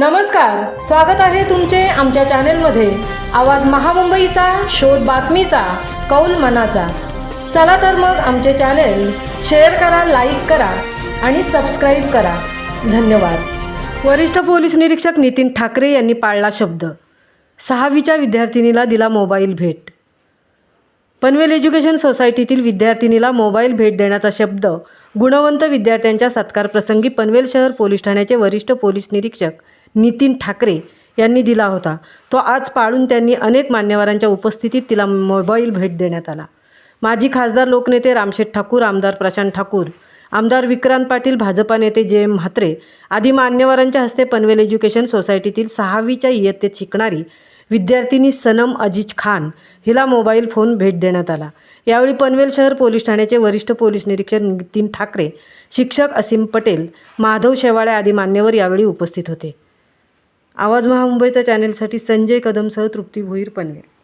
नमस्कार स्वागत आहे तुमचे आमच्या चॅनेलमध्ये. आवाज महामुंबईचा शोध बातमीचा कौल मनाचा. चला तर मग आमचे चॅनेल शेअर करा लाईक करा आणि सबस्क्राईब करा. धन्यवाद. वरिष्ठ पोलीस निरीक्षक नितीन ठाकरे यांनी पाळला शब्द. सहावीच्या विद्यार्थिनीला दिला मोबाईल भेट. पनवेल एज्युकेशन सोसायटीतील विद्यार्थिनीला मोबाईल भेट देण्याचा शब्द गुणवंत विद्यार्थ्यांच्या सत्कारप्रसंगी पनवेल शहर पोलीस ठाण्याचे वरिष्ठ पोलीस निरीक्षक नितीन ठाकरे यांनी दिला होता. तो आज पाळून त्यांनी अनेक मान्यवरांच्या उपस्थितीत तिला मोबाईल भेट देण्यात आला. माजी खासदार लोकनेते रामशेठ ठाकूर आमदार प्रशांत ठाकूर आमदार विक्रांत पाटील भाजपा नेते जे एम म्हात्रे आदी मान्यवरांच्या हस्ते पनवेल एज्युकेशन सोसायटीतील सहावीच्या इयत्तेत शिकणारी विद्यार्थिनी सनम अजिज खान हिला मोबाईल फोन भेट देण्यात आला. यावेळी पनवेल शहर पोलीस ठाण्याचे वरिष्ठ पोलीस निरीक्षक नितीन ठाकरे शिक्षक असीम पटेल माधव शेवाळे आदी मान्यवर यावेळी उपस्थित होते. आवाज महामुंबईच्या चॅनेलसाठी संजय कदमसह तृप्ती भोईर पनवेल.